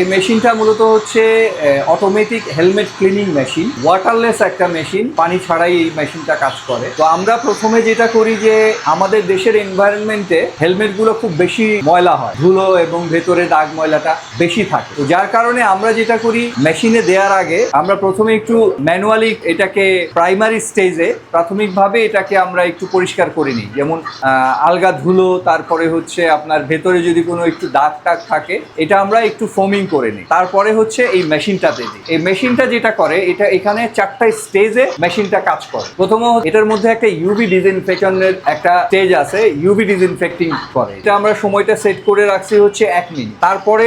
এই মেশিনটা মূলত হচ্ছে automatic helmet cleaning machine waterless একটা মেশিন পানি ছাড়াই এই মেশিনটা কাজ করে। তো আমরা প্রথমে যেটা করি যে, আমাদের দেশের এনভায়রনমেন্টে হেলমেটগুলো খুব বেশি ময়লা হয়, ধুলো এবং ভেতরে দাগ ময়লাটা বেশি থাকে। তো যার কারণে আমরা যেটা করি মেশিনে দেওয়ার আগে আমরা প্রথমে একটু ম্যানুয়ালি এটাকে প্রাইমারি স্টেজে প্রাথমিকভাবে এটাকে আমরা একটু পরিষ্কার করে নিই। যেমন আলগা ধুলো, তারপরে হচ্ছে আপনার ভেতরে যদি কোনো একটু দাগ টাগ থাকে, এটা আমরা একটু ফোমিং করে নিই। তারপরে হচ্ছে এই মেশিনটাতে দিই। এই মেশিনটা যেটা করে, এটা এখানে চারটা স্টেজে মেশিনটা কাজ করে। প্রথমত এটার মধ্যে একটা ইউভি ডিসইনফেকশনের একটা স্টেজ আছে ইউভি ডিসইনফেক্টিং করে। এটা আমরা সময়টা সেট করে রাখছি হচ্ছে এক মিনিট। তারপরে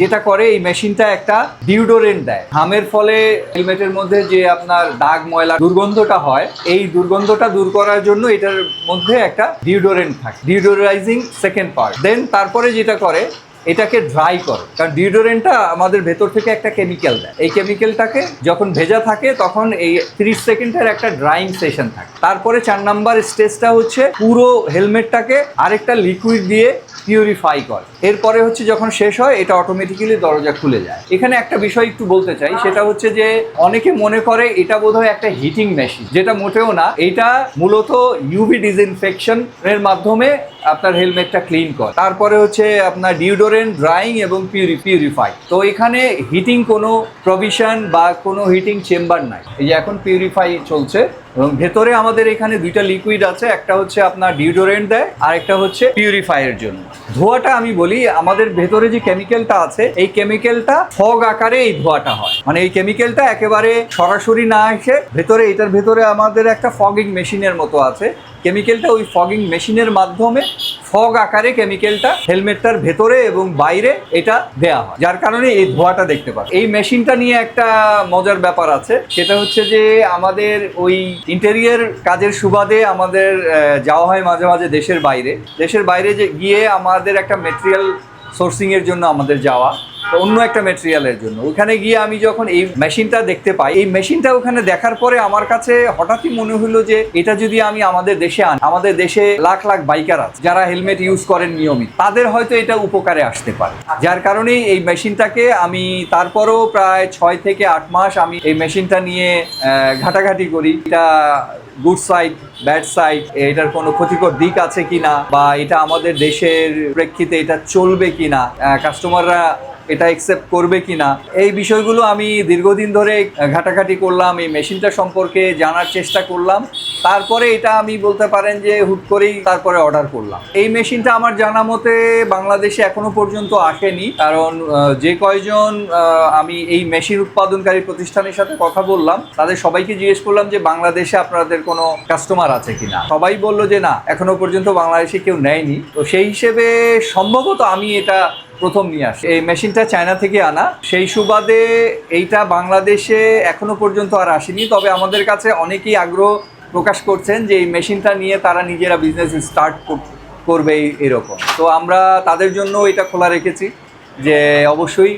যেটা করে, এই মেশিনটা একটা ডিউডোরেন্ট দেয়। ঘামের ফলে হেলমেটের মধ্যে যে আপনার দাগ, ময়লা দুর্গন্ধটা হয়, এই দুর্গন্ধটা দূর করার জন্য এটার মধ্যে একটা ডিউডোরেন্ট থাকে। ডিউডোরাইজিং সেকেন্ড পার্ট দেন তারপরে যেটা করে এটাকে ড্রাই করে। কারণ ডিওডোরেন্টটা আমাদের ভেতর থেকে একটা কেমিক্যাল দেয়। এই কেমিক্যালটাকে যখন ভেজা থাকে, তখন এই ত্রিশ সেকেন্ডের একটা ড্রাইং সেশন থাকে। তারপরে চার নাম্বার স্টেজটা হচ্ছে পুরো হেলমেটটাকে আরেকটা লিকুইড দিয়ে পিউরিফাই করে। এরপরে হচ্ছে যখন শেষ হয়, এটা অটোমেটিক্যালি দরজা খুলে যায়। এখানে একটা বিষয় একটু বলতে চাই, সেটা হচ্ছে যে অনেকে মনে করে এটা বোধহয় একটা হিটিং মেশিন যেটা মোটেও না, এটা মূলত ইউভি ডিসইনফেকশন এর মাধ্যমে আপনার হেলমেটটা ক্লিন করে। তারপরে হচ্ছে আপনার ডিওডোরেন্ট ড্রাইং এবং পিউরি পিউরিফাই তো এখানে হিটিং কোনো প্রভিশন বা কোনো হিটিং চেম্বার নাই। এই যে এখন পিউরিফাই চলছে, এবং ভেতরে আমাদের এখানে দুইটা লিকুইড আছে, একটা হচ্ছে আপনার ডিওডোরেন্ট দেয় আর একটা হচ্ছে পিউরিফাইয়ের জন্য। ধোয়াটা আমি বলি আমাদের ভেতরে যে কেমিক্যালটা আছে, এই কেমিক্যালটা ফগ আকারে এই ধোয়াটা হয়। মানে এই কেমিক্যালটা একেবারে সরাসরি না এসে ভেতরে, এটার ভেতরে আমাদের একটা ফগিং মেশিনের মতো আছে। কেমিক্যালটা ওই ফগিং মেশিনের মাধ্যমে ফগ আকারে কেমিক্যালটা হেলমেটটার ভেতরে এবং বাইরে এটা দেয়া হয়। যার কারণে এই ধোঁয়াটা দেখতে পাবে এই মেশিনটা নিয়ে একটা মজার ব্যাপার আছে। সেটা হচ্ছে যে আমাদের ওই ইন্টেরিয়ার কাজের সুবাদে আমাদের যাওয়া হয় মাঝে মাঝে দেশের বাইরে। দেশের বাইরে যে গিয়ে আমাদের একটা মেটেরিয়াল সোর্সিংয়ের জন্য আমাদের যাওয়া। অন্য একটা মেটেরিয়ালের জন্য। ওখানে গিয়ে আমি যখন এই মেশিনটা দেখতে পাই, এই মেশিনটা ওখানে দেখার পরে আমার কাছে হঠাৎই মনে হলো যে, এটা যদি আমি আমাদের দেশে আন, আমাদের দেশে লাখ লাখ বাইকার আছে, যারা হেলমেট ইউজ করেন নিয়মিত, তাদের হয়তো এটা উপকারে আসতে পারে। যার কারণেই এই মেশিনটাকে আমি তারপরও প্রায় ছয় থেকে আট মাস আমি এই মেশিনটা নিয়ে ঘাটাঘাটি করি। এটা গুড সাইড ব্যাড সাইড এটার কোনো ক্ষতিকর দিক আছে কিনা বা এটা আমাদের দেশের প্রেক্ষিতে এটা চলবে কিনা কাস্টমাররা এটা অ্যাকসেপ্ট করবে কিনা, এই বিষয়গুলো আমি দীর্ঘদিন ধরে ঘাটাঘাটি করলাম, এই মেশিনটা সম্পর্কে জানার চেষ্টা করলাম। তারপরে এটা আমি বলতে পারেন যে, হুট করেই তারপরে অর্ডার করলাম। এই মেশিনটা আমার জানা মতে বাংলাদেশে এখনও পর্যন্ত আসেনি। কারণ যে কয়জন আমি এই মেশিন উৎপাদনকারী প্রতিষ্ঠানের সাথে কথা বললাম, তাদের সবাইকে জিজ্ঞেস করলাম যে, বাংলাদেশে আপনাদের কোনো কাস্টমার আছে কিনা? সবাই বলল যে, না, এখনও পর্যন্ত বাংলাদেশে কেউ নেয়নি। তো সেই হিসেবে সম্ভবত আমি এটা প্রথম নিয়ে আসে। এই মেশিনটা চায়না থেকে আনা। সেই সুবাদে এইটা বাংলাদেশে এখনও পর্যন্ত আর আসেনি। তবে আমাদের কাছে অনেকেই আগ্রহ প্রকাশ করছেন যে এই মেশিনটা নিয়ে তারা নিজেরা বিজনেস স্টার্ট করবে এরকম। তো আমরা তাদের জন্য এটা খোলা রেখেছি যে অবশ্যই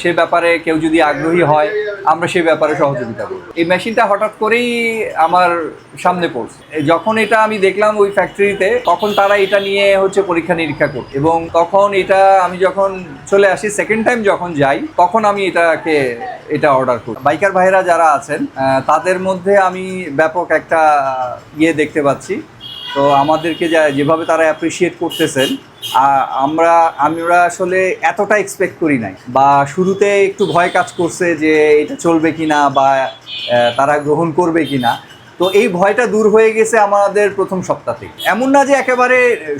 সে ব্যাপারে কেউ যদি আগ্রহী হয় আমরা সেই ব্যাপারে সহযোগিতা করব। এই মেশিনটা হঠাৎ করেই আমার সামনে পড়ছে। যখন এটা আমি দেখলাম ওই ফ্যাক্টরিতে তখন তারা এটা নিয়ে হচ্ছে পরীক্ষা নিরীক্ষা করত এবং তখন এটা আমি যখন চলে আসি সেকেন্ড টাইম যখন যাই, তখন আমি এটাকে, এটা অর্ডার করি। বাইকার ভাইরা যারা আছেন তাদের মধ্যে আমি ব্যাপক একটা ইয়ে দেখতে পাচ্ছি। তো আমাদেরকে যা, যেভাবে তারা অ্যাপ্রিসিয়েট করতেছেন আমরা আমরা আসলে এতটা এক্সপেক্ট করি নাই। বা শুরুতে একটু ভয় কাজ করছে যে এটা চলবে কিনা বা তারা গ্রহণ করবে কিনা। তো এই ভয়টা দূর হয়ে গেছে আমাদের প্রথম সপ্তাহ থেকে। এমন না যে একেবারে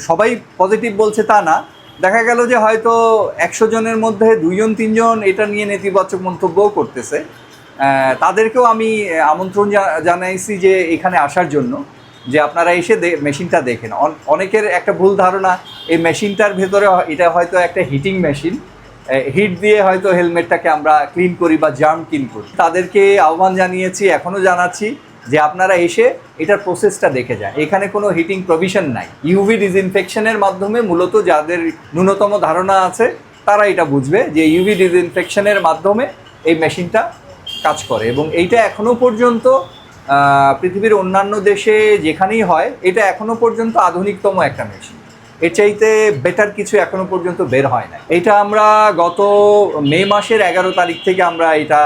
সবাই পজিটিভ বলছে তা না। দেখা গেল যে হয়তো একশো জনের মধ্যে দুইজন, তিনজন এটা নিয়ে নেতিবাচক মন্তব্যও করতেছে। তাদেরকেও আমি আমন্ত্রণ জানাইছি যে এখানে আসার জন্য। যে আপনারা এসে মেশিনটা দেখেন। অন- অনেকের একটা ভুল ধারণা, এই মেশিনটার ভেতরে এটা হয়তো একটা হিটিং মেশিন হিট দিয়ে হয়তো হেলমেটটাকে আমরা ক্লিন করি বা জার্ম ক্লিন করি। তাদেরকে আহ্বান জানিয়েছি এখনও জানাচ্ছি যে আপনারা এসে এটার প্রসেসটা দেখে যান। এখানে কোনো হিটিং প্রভিশন নাই। ইউভি ডিসইনফেকশনের মাধ্যমে মূলত যাদের ন্যূনতম ধারণা আছে, তারা এটা বুঝবে যে ইউভি ডিসইনফেকশনের মাধ্যমে এই মেশিনটা কাজ করে। এবং এইটা এখনও পর্যন্ত পৃথিবীর অন্যান্য দেশে যেখানেই হয়, এটা এখনও পর্যন্ত আধুনিকতম একটা মেশিন এর চাইতে বেটার কিছু এখনও পর্যন্ত বের হয় না এটা আমরা গত মে মাসের এগারো তারিখ থেকে আমরা এটা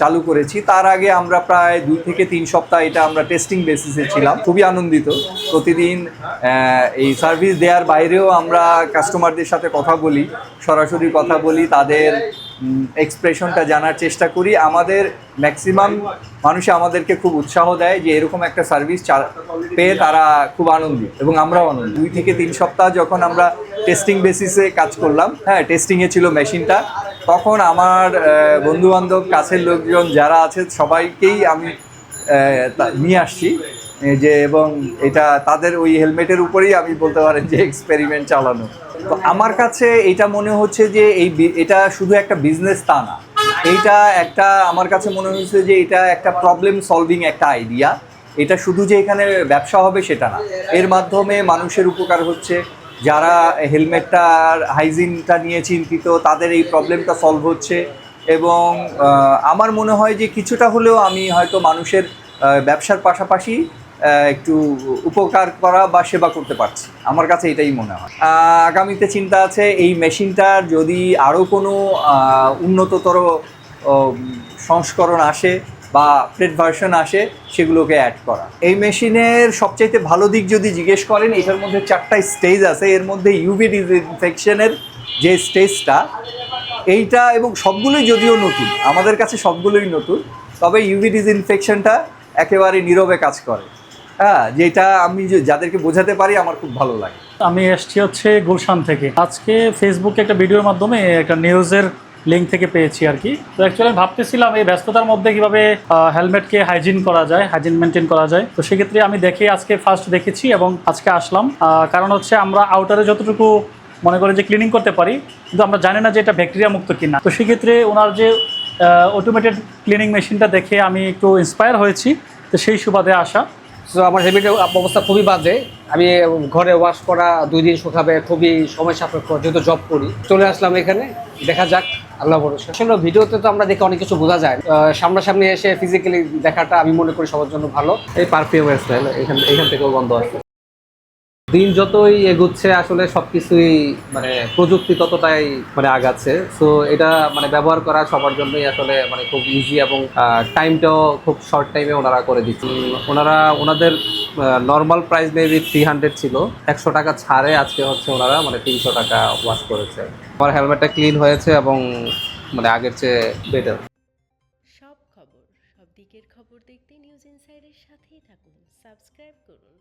চালু করেছি। তার আগে আমরা প্রায় দুই থেকে তিন সপ্তাহ এটা আমরা টেস্টিং বেসিসে ছিলাম। খুবই আনন্দিত। প্রতিদিন এই সার্ভিস দেওয়ার বাইরেও আমরা কাস্টমারদের সাথে কথা বলি, সরাসরি কথা বলি, তাদের এক্সপ্রেশনটা জানার চেষ্টা করি। আমাদের ম্যাক্সিমাম মানুষে আমাদেরকে খুব উৎসাহ দেয় যে এরকম একটা সার্ভিস পেয়ে তারা খুব আনন্দিত এবং আমরাও আনন্দ দুই থেকে তিন সপ্তাহ যখন আমরা টেস্টিং বেসিসে কাজ করলাম হ্যাঁ টেস্টিংয়ে ছিল মেশিনটা তখন আমার বন্ধুবান্ধব, কাছের লোকজন যারা আছে, সবাইকেই আমি নিয়ে আসছি। যে এবং এটা তাদের ওই হেলমেটের উপরেই আমি বলতে পারেন যে এক্সপেরিমেন্ট চালানো। তো আমার কাছে এটা মনে হচ্ছে যে এই এটা শুধু একটা বিজনেস তা না। এইটা একটা, আমার কাছে মনে হচ্ছে যে এটা একটা প্রবলেম সলভিং একটা আইডিয়া এটা শুধু যে এখানে ব্যবসা হবে সেটা না। এর মাধ্যমে মানুষের উপকার হচ্ছে। যারা হেলমেটটার হাইজিনটা নিয়ে চিন্তিত, তাদের এই প্রবলেমটা সলভ হচ্ছে। এবং আমার মনে হয় যে কিছুটা হলেও আমি হয়তো মানুষের ব্যবসার পাশাপাশি একটু উপকার করা বা সেবা করতে পারছি। আমার কাছে এটাই মনে হয়। আগামীতে চিন্তা আছে, এই মেশিনটার যদি আরও কোনো উন্নততর সংস্করণ আসে বা প্লেট ভার্সন আসে, সেগুলোকে অ্যাড করা। এই মেশিনের সবচাইতে ভালো দিক যদি জিজ্ঞেস করেন, এটার মধ্যে চারটা স্টেজ আছে। এর মধ্যে ইউভি ডিসইনফেকশনের যে স্টেজটা এইটা এবং সবগুলোই যদিও নতুন, আমাদের কাছে সবগুলোই নতুন, তবে ইউভি ডিসইনফেকশনটা একেবারে নীরবে কাজ করে। হ্যাঁ যেটা আমি যাদেরকে বোঝাতে পারি, আমার খুব ভালো লাগে। আমি এসছি হচ্ছে গুলশান থেকে। আজকে ফেসবুকে একটা ভিডিওর মাধ্যমে একটা নিউজের লিঙ্ক থেকে পেয়েছি আর কি। তো অ্যাকচুয়ালি আমি ভাবতেছিলাম এই ব্যস্ততার মধ্যে কীভাবে হেলমেটকে হাইজিন করা যায় হাইজিন মেনটেন করা যায়। তো সেক্ষেত্রে আমি দেখে আজকে ফার্স্ট দেখেছি এবং আজকে আসলাম। কারণ হচ্ছে আমরা আউটারে যতটুকু মনে করে যে ক্লিনিং করতে পারি, কিন্তু আমরা জানি না যে এটা ব্যাকটেরিয়া মুক্ত কিনা। তো সেক্ষেত্রে ওনার যে অটোমেটেড ক্লিনিং মেশিনটা দেখে আমি একটু ইন্সপায়ার হয়েছি। তো সেই সুবাদে আসা। তো আমার হেবিটের অবস্থা খুবই বাজে। আমি ঘরে ওয়াশ করা, দুই দিন শুকাবে, খুবই সময় সাপেক্ষ, যেহেতু জব করি। চলে আসলাম এখানে, দেখা যাক আল্লাহ ভরসা। আসলে ভিডিওতে তো আমরা দেখে অনেক কিছু বোঝা যায়। সামনাসামনি এসে ফিজিক্যালি দেখাটা আমি মনে করি সবার জন্য ভালো। এই পারফিউমের স্টাইল এখান এখান থেকেও গন্ধ আসছে দিন যতই এগুচ্ছে, আসলে সবকিছুই মানে প্রযুক্তি ততটাই মানে আগাচ্ছে। সো এটা মানে ব্যবহার করা সবার জন্যই আসলে মানে খুব ইজি এবং টাইমটাও খুব শর্ট টাইমে ওনারা করে দিচ্ছে। ওনারা, ওনাদের normal price maybe three hundred ছিল। একশো টাকা ছাড়ে আজকে হচ্ছে ওনারা মানে তিনশো টাকা ওয়াশ করেছে। আমার হেলমেটটা ক্লিন হয়েছে এবং মানে আগের চেয়ে বেটার সব খবর, সব দিকের খবর দেখতে নিউজ ইনসাইডের সাথেই থাকুন। সাবস্ক্রাইব করুন।